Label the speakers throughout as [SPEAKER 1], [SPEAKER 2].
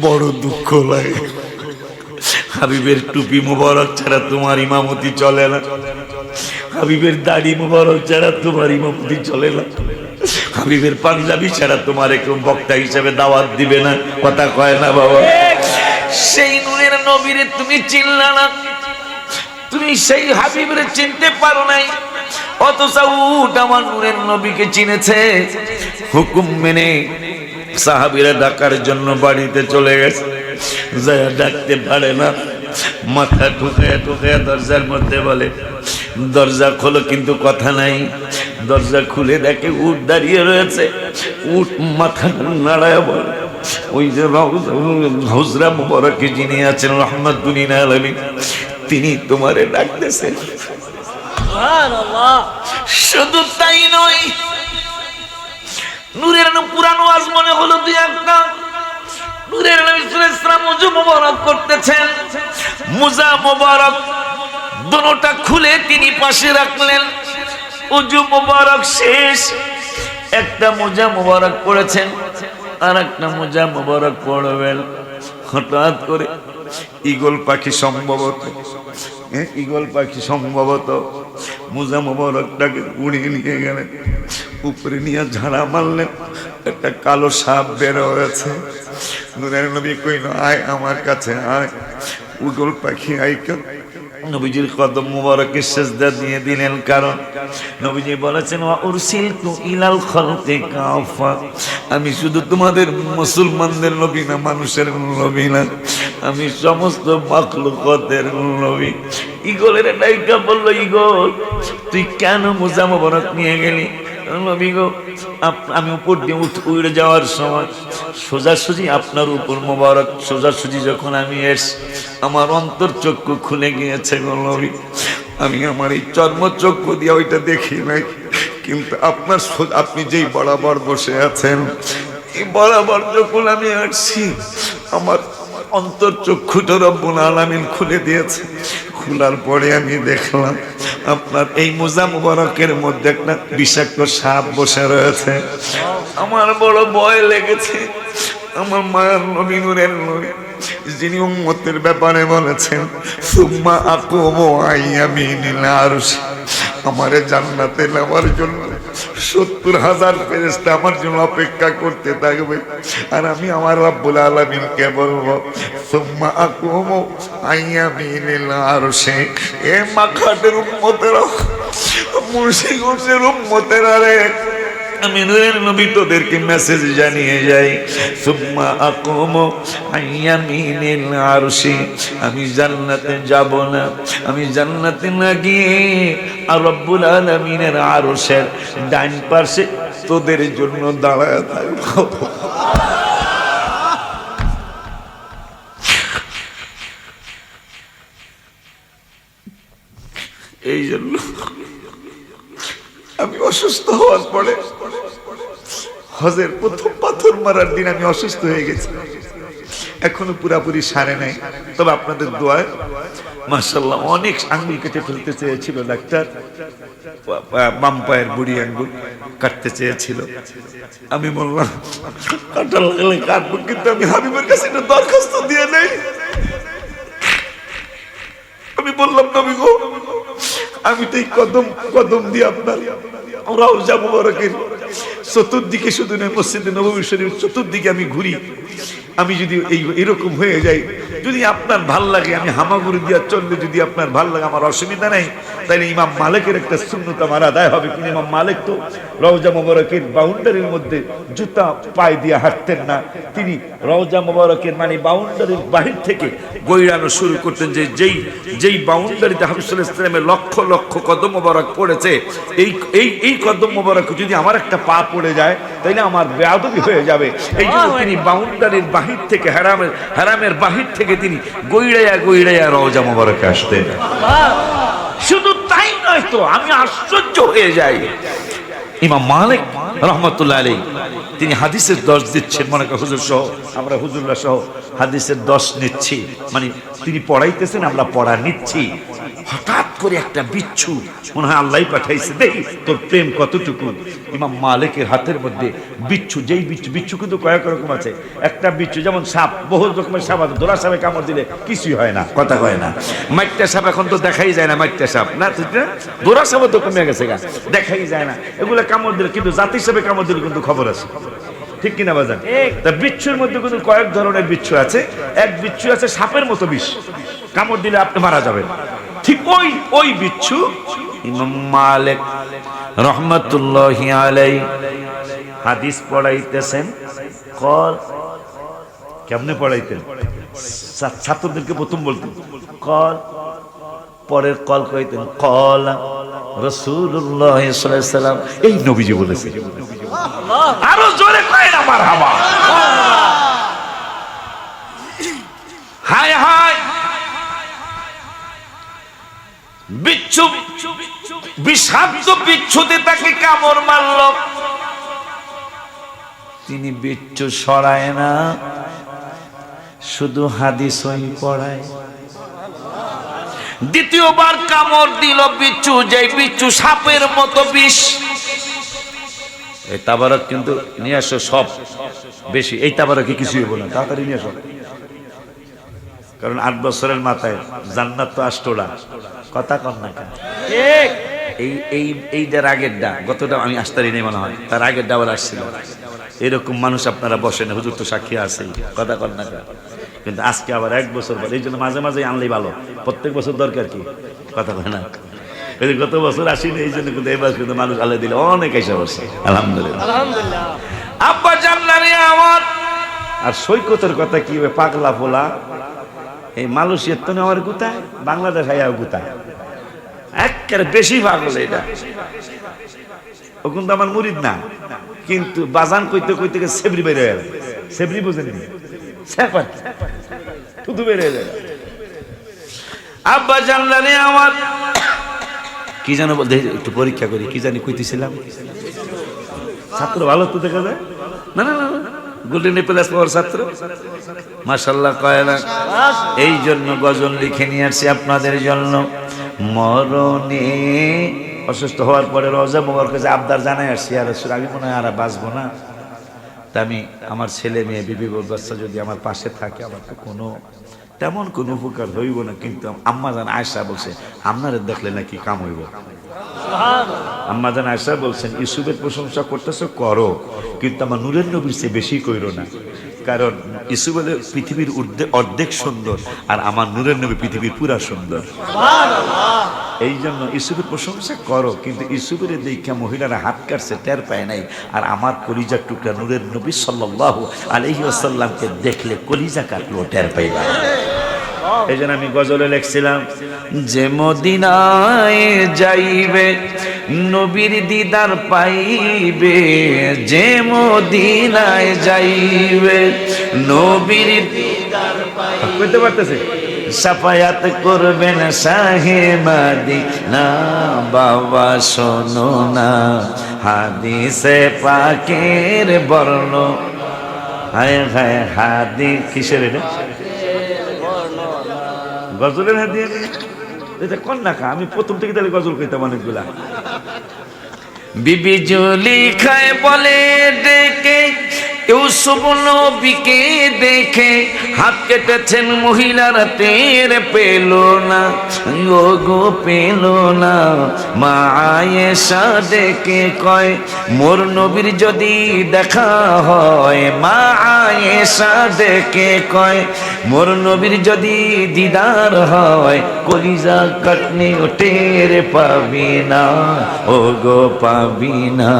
[SPEAKER 1] বড় দুঃখ লাগে। হাবিবের টুপি মুবারক ছাড়া তোমার ইমামতি চলে না। হাবিবের দাড়ি মুবারক ছাড়া তোমার ইমামতি চলে না। হাবিবের পাঞ্জাবি ছাড়া তোমার একটু বক্তা হিসেবে দাওয়াত দিবে না। কথা কয় না বাবা। সেই নূরের নবীরে তুমি চিনলা না। তুমি সেই হাবিবরে চিনতে পারো নাই। অথচ উট আমার নূরের নবীকে চিনেছে। হুকুম মেনে সাহাবিরা ডাকার জন্য বাড়িতে চলে গেছে। যায় ডাকতে পারে না। মাথা ঠুকায় ঠুকায় দরজার মধ্যে বলে দরজা খোলো কিন্তু কথা নাই। দরজা খুলে দেখে উট দাঁড়িয়ে রয়েছে। উট মাথা নাড়ায় বলে ওই যে হজরা মুবারকে যিনি আছেন রহমতুল্লিন আলমী তিনি তোমারে ডাকতেছেন। শুধু তাই নয় নূরের পুরানো আজ মনে হলো দুই একটা। নূরের ইসলাম মুজু মোবারক করতেছেন। মুজা মোবারক দোনোটা খুলে তিনি পাশে রাখলেন। উজু মোবারক শেষ। একটা মোজা মোবারক পড়েছেন আর একটা মোজা মোবারক পড়বেন। হঠাৎ করে ইগল পাখি সম্ভবত হ্যাঁ, ইগল পাখি সম্ভবত মোজা মোবারকটাকে উড়িয়ে নিয়ে গেলেন। উপরে নিয়ে ঝাড়া মারলেন একটা কালো সাপ বের হয়েছে। নুরের নবী কইল আয় আমার কাছে আয়। উগল পাখি আই কেন নবীজির কদম মুবারকে সেজদা দিয়ে দিলেন কারণ নবীজি বলেছেন, ওয়া উরসিলতু ইলাল খালকি কাফা আমি শুধু তোমাদের মুসলমানদের নবী না, মানুষের নবী না। আমি সমস্ত মাখলুকতের নবী। ইগলের ডাইকা বলল, ইগল, তুই কেন মোজা মোবারক নিয়ে গেলি? গো আমি উপর দিয়ে উড়ে যাওয়ার সময় সোজাসুজি আপনার উপর মোবারক, সোজাসুজি যখন আমি এস আমার অন্তর চক্ষু খুলে গিয়েছে গো নবী। আমি আমার এই চর্ম চক্ষু দিয়ে ওইটা দেখি নাই। কিন্তু আপনার আপনি যেই বরাবর বসে আছেন, এই বরাবর যখন আমি আসছি, আমার অন্তর চক্ষুটা রব্বুল আলামিন খুলে দিয়েছে। খোলার পরে আমি দেখলাম আপনার এই মোজা মুবারকের মধ্যে একটা বিষাক্ত সাপ বসে রয়েছে। আমার বড় ভয় লেগেছে। আমার মায়ের নবী নূরের নবী, যিনি উম্মতের ব্যাপারে বলেছেন, সুম্মা আমি আইয়ামিনিল আরশ। আমারে জান্নাতে নেওয়ার জন্য সত্তর হাজার ফেরেস্তা আমার জন্য অপেক্ষা করতে থাকবে। আর আমি আমার রব্বুল আলমিনকে বলব, সুম্মা আকুমো আইয়ামিনিল আরশে। এ মাখাটের উম্মতেরা মুর্শিগঞ্জের উম্মতেরা রে। আমি নবী তোদেরকে মেসেজ জানিয়ে যাই। সুম্মা আকুম আইয়ামিনিল আরশি। আমি জান্নাতে যাব না। আমি জান্নাতে না গিয়ে আর রব্বুল আলামিনের আরশের ডাইন পাশে তোদের জন্য দাঁড়ায় থাকব। এই জন্য আমি অসুস্থ হওয়ার পরে হজের প্রথম পাথর মারার দিন আমি অসুস্থ হয়ে গেছি। এখনও পুরাপুরি সারে নাই। তবে আপনাদের দোয়ায় মার্শাল্লাহ অনেক আঙ্গুল কেটে ফেলতে চেয়েছিল ডাক্তার। বাম পায়ের বুড়ি আঙ্গুল কাটতে চেয়েছিল। আমি বললাম, কাটা লাগলে কাটবো, কিন্তু আমি হাবিবের কাছে দরখাস্ত দিয়ে নেই আমি বললাম, নবী গো, আমি তো এই কদম কদম দিয়ে আপনার আমরাও যাব বরকের চতুর্দিকে শুধু নয়, মসজিদে নবী শরীফ চতুর্দিকে আমি ঘুরি। আমি যদি এই, এরকম হয়ে যাই, যদি আপনার ভালো লাগে, আমি হামাগুড়ি দিয়া চললে যদি আপনার ভালো লাগে, আমার অসুবিধা নাই। তাহলে ইমাম মালিকের একটা শূন্যতা আমার আদায় হবে। কিন্তু ইমাম মালিক তো রওজা মোবারকের বাউন্ডারির মধ্যে জুতা পায়ে দিয়ে হাঁটতেন না। তিনি রওজা মোবারকের মানে বাউন্ডারির বাহির থেকে গৈরানো শুরু করতেন যে যেই যেই বাউন্ডারিতে হাফিজুল ইসলামের লক্ষ লক্ষ কদম মোবারক পড়েছে এই এই এই কদম মোবারক যদি আমার একটা পা পড়ে যায় তাইলে আমার বেয়াদবি হয়ে যাবে। এই জন্য তিনি বাউন্ডারির বাহির থেকে হারামের হারামের বাহির থেকে তিনি গৈড়াইয়া গৈড়াইয়া রওজা মোবারকে আসতেন। শুধু নয় তো, আমি আশ্চর্য হয়ে যাই। ইমাম মালিক রহমতুল্লাহ আলী তিনি হাদিসের দশ দিচ্ছেন, মনে করেন হুজুর সহ, আমরা হুজুররা সহ হাদিসের দশ নিচ্ছি। মানে তিনি পড়াইতেছেন, আমরা পড়া নিচ্ছি। হঠাৎ করে একটা বিচ্ছু মনে হয় আল্লাহ পাঠাইছে। দেখি তোর প্রেম কতটুকু? ইমাম মালিকের হাতের মধ্যে বিচ্ছু, যেই বিচ্ছু বিচ্ছু কিন্তু কয়েক রকম আছে। একটা বিচ্ছু, যেমন সাপ, বহু রকমের সাপ আছে। দোলা সাপে কামড় দিলে কিছুই হয় না, কথা হয় না। মাইটটা সাপ এখন তো দেখাই যায় না মাইটটা সাপ। না দোলা সাপও তো কমে গেছে গা, দেখাই যায় না। এগুলো কামড় দিলে কিন্তু জাতি হিসাবে কামড় দিলে কিন্তু খবর আছে। ঠিক কিনা বাজান? তা বিচ্ছুর মধ্যে কিন্তু কয়েক ধরনের বিচ্ছু আছে। এক বিচ্ছু আছে সাপের মতো বিষ। কামড় দিলে আপনি মারা যাবেন। ঠিক ওই ওই বিচ্ছু। ইমাম মালিক আলাই হাদিস পড়াইতেছেন। কল, কেমনে পড়াইতেন? ছাত্রদেরকে প্রথম বলতেন, কল, পরের কল কইতেন, কল রসুল্লাহ এই নবীজি বলেছে আরও জোরে হায় হায় বিচ্ছু, বিষাক্ত বিচ্ছুতে তাকে কামড় মারল। তিনি বিচ্ছু সরায় না, শুধু হাদিসই পড়ায়। দ্বিতীয়বার কামড় দিল বিচ্ছু যে বিচ্ছু সাপের মতো বিষ। এই তাবারক কিন্তু নিয়ে আসো সব। বেশি, এই তাবারকে কিছুই বলো তাড়াতাড়ি নিয়ে আসো। কারণ আট বছরের মাথায় জান্নাত তো আষ্টটা। কথা কন না কেন? এই এই এইটার আগের ডা গতটা আমি আসতারি নেই মনে হয় তার আগের ডাবল আসছিল। এরকম মানুষ আপনারা বসেন হুজুর তো সাক্ষী আছে কথা কন না কেন? কিন্তু আজকে আবার এক বছর পর এই জন্য মাঝে মাঝে আনলেই ভালো প্রত্যেক বছর দরকার কি? কথা কয় না এই গত বছর আসিনি এই জন্য কিন্তু এবার কিন্তু মানুষ আলে দিলে অনেক এসে বসে আলহামদুলিল্লাহ। আব্বা জানলারে আমার। আর সৈকতের কথা কি পাগলা ফোলা? এই মালয়েশিয়ার তো আমার কোথায় বাংলাদেশ আইয়াও কোথায় একেবারে বেশি পাগল এটা। ও কিন্তু আমার মুরিদ না, কিন্তু বাজান কইতে কইতে সেবরি বেড়ে গেল। সেবরি বুঝেনি থুতু বেড়ে গেল। আব্বা জানলারে আমার। কি জানো বলতে একটু পরীক্ষা করি, কি জানি কইতেছিলাম। ছাত্র ভালো তো দেখা যায়? না না না। গোল্ডেন প্লাস পাওয়ার ছাত্র? মাসাল্লাহ কয় না? এই জন্য গজল লিখে নিয়ে আসছি আপনাদের জন্য। মরণে অসুস্থ হওয়ার পরে রজা মোবার কাছে আবদার জানাই আসছি। আর আমি মনে হয় আর বাঁচবো না। তা আমি আমার ছেলে মেয়ে বিবি বাচ্চা যদি আমার পাশে থাকে আমার তো কোনো তেমন কোনো উপকার হইব না কিন্তু আম্মা জান আয়সা বলছে আপনারে দেখলে নাকি কাম হইব। আম্মা জান আয়সা বলছেন ইউসুফের প্রশংসা করতেছো করো কিন্তু আমার নূরের নবীর চেয়ে বেশি কইরো না। কারণ ইসুফ হলে পৃথিবীর অর্ধেক সুন্দর আর আমার নূরের নবী পৃথিবীর পুরা সুন্দর। এই জন্য ইসুফের প্রশংসা করো, কিন্তু ইসুফের দেখা মহিলারা হাত কাটছে, টের পায় নাই। আর আমার কলিজার টুকরা নূরের নবী সাল্লাহ আলহি আসাল্লামকে দেখলে কলিজা কাটলো, টের পাইবা এই জন্য আমি গজলে লেখছিলাম, যে মদিনায় যাইবে, নবীর দিদার পাইবে, যে মদিনায় যাইবে, নবীর দিদার পাইবে কইতে পারতেছে? সাফায়াত করবেন শাহে মাদি। না, বাবা, শোনো না। হাদিসে পাকের বর্ণ। হায় হায়, হাদি কিসের এটা? গজলের হাত দিয়ে এটা কোন নাকা? আমি প্রথম থেকে তাহলে গজল কইতাম অনেকগুলা। বিবি জুলি খায় বলে ডেকে ইউসুফ নবীকে দেখে হাত কেটেছেন মহিলারা, টের পেল না। গো পেল না। মা আয়েশা ডেকে কয়, মোর নবীর যদি দেখা হয়। মা আয়েশা ডেকে কয়, মোর নবীর যদি দিদার হয়, কলিজা কাটনি টের পাবি না। ও গো, পাবি না।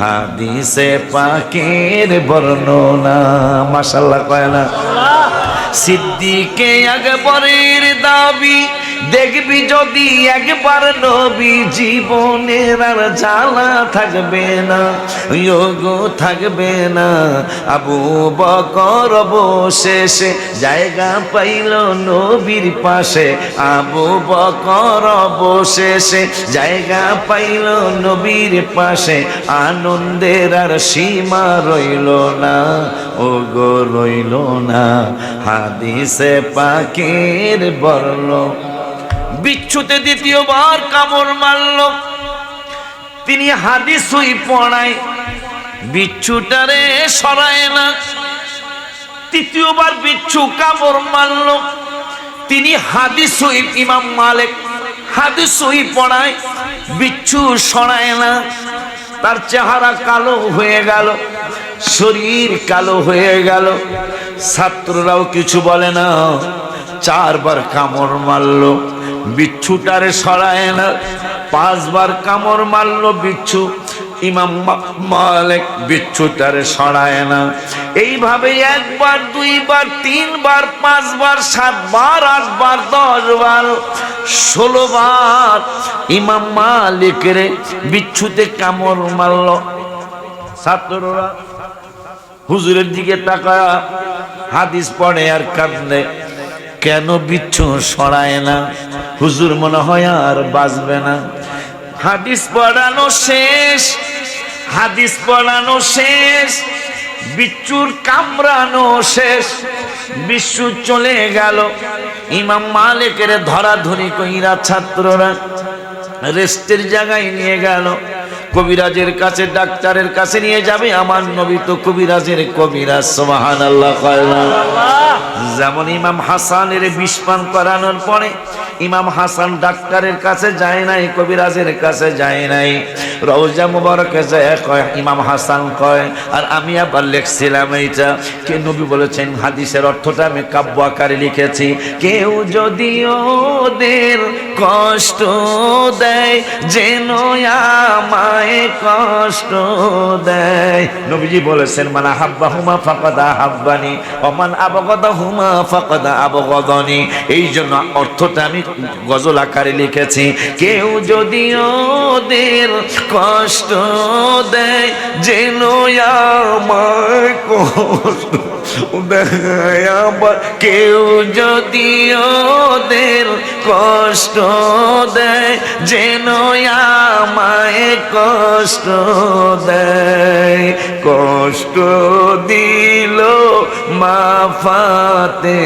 [SPEAKER 1] হাদিসে পাকের বর্ণনা মাশাল্লাহ কয় না। সিদ্দিকে আকবরের দাবি দেখবি যদি একবার নবী জীবনের আর জ্বালা থাকবে না যোগো থাকবে না। আবু বকর অবশেষে জায়গা পাইল নবীর পাশে। আবু বকর অবশেষে জায়গা পাইল নবীর পাশে। আনন্দের আর সীমা রইল না ও গো রইল না। হাদিসে পাকের বর্ণ বিচ্ছুতে দ্বিতীয়বার কামড় মারল। তিনি হাদিসই পড়ায়, বিচ্ছুটারে সরায় না। তৃতীয়বার বিচ্ছু কামড় মারল। তিনি হাদিসই ইমাম মালিক হাদিসই পড়ায়, বিচ্ছু সরায় না। তার চেহারা কালো হয়ে গেল, শরীর কালো হয়ে গেল। ছাত্ররাও কিছু বলে না, চারবার কামড় মারলো। বিচ্ছুটারে সরায় না। পাঁচবার কামড় মারলো বিচ্ছু। ইমাম মালিক বিচ্ছুটারে সরায় না। এইভাবে একবার, দুইবার, তিনবার, পাঁচবার, সাতবার, আটবার, দশবার ষোলো বার ইমাম মালিকের বিচ্ছুতে কামড় মারল। ছাত্ররা হুজুরের দিকে তাকা হাদিস পড়ে আর কাঁদলে। কেন বিচ্ছু সরায় না? হুজুর মনে হয় আর বাঁচবে না। হাদিস পড়ানো শেষ, হাদিস পড়ানো শেষ, বিচ্ছুর কামড়ানো শেষ বিশ্বু চলে গেল। ইমাম মালিকের ধরাধরি কইরা ছাত্ররা রেস্টের জায়গায় নিয়ে গেল। কবিরাজের কাছে ডাক্তারের কাছে নিয়ে যাবে। আমার নবী তো কবিরাজের কবিরাজ সোহান আল্লাহ যেমন ইমাম হাসানের বিষ পান করানোর পরে ইমাম হাসান ডাক্তারের কাছে যায় নাই, কবিরাজের কাছে যায় নাই। রওজা মুবারকে যায় কয়, ইমাম হাসান কয়, আর আমি আবার লিখছিলাম এইটা। কে নবী বলেছেন, হাদিসের অর্থটা আমি কাব্য আকারে লিখেছি। কেউ যদি ওদের কষ্ট দেয়, যেন আমায় কষ্ট দেয়। নবীজি বলেছেন মানে হাব্বা হুমা ফাকাদা হাব্বানি অমান আবগদা হুমা ফাকাদা আবগদনি। এই জন্য অর্থটা আমি গজল আকারে লিখেছি। কেউ যদি ওদের কষ্ট দেয়, যেন আমায় কষ্ট কেউ যদি ওদের কষ্ট দেয়, যেন আমায় কষ্ট দেয়। কষ্ট দিল মা ফাতে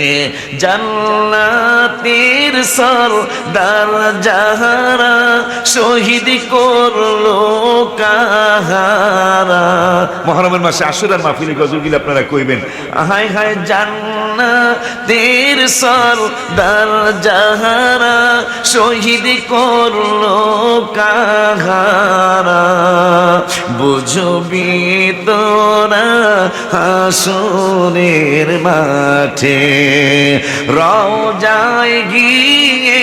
[SPEAKER 1] মাকে জান্নাতের সরদার যাহারা শহীদ করল কাহারা। মহরমের মাসে আশুরার মাহফিলে গজলগুলি আপনারা কইবেন। হায় হায় জান্নাতের সরদার যাহারা শহীদ করল কাহারা। বুঝবি তোরা হাসুরের মাঠে। রওজায় গিয়ে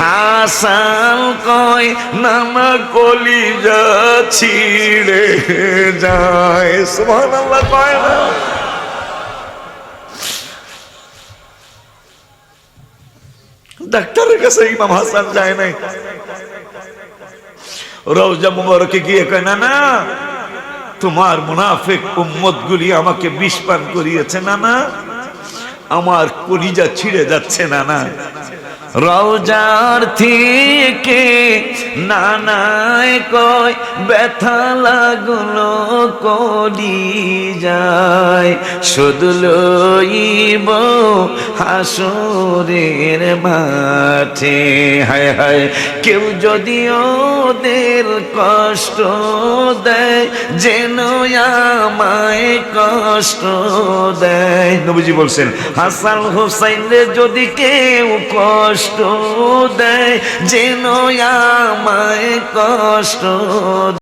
[SPEAKER 1] হাসান কয়, নামা কলিজা ছিড়ে যায়। সুবহানাল্লাহ, কয় না? ডাক্তারের কাছে ইমাম হাসান যায় নাই। রওজা মুবারকে গিয়ে কয়, না না, তোমার মুনাফিক উম্মত গুলি আমাকে বিষ পান করিয়েছে, না না। আমার কলিজা ছিঁড়ে যাচ্ছে না না রওজার থেকে নানায় কয় ব্যথা লাগল কলি যায় শুধু লইব হাসুরের মাঠে। হায় হায় কেউ যদি ওদের কষ্ট দেয় যেন আমায় কষ্ট দেয়। নবীজি বলছেন হাসান হোসাইনের যদি কেউ কষ্ট দেয় যেন আমায় কষ্ট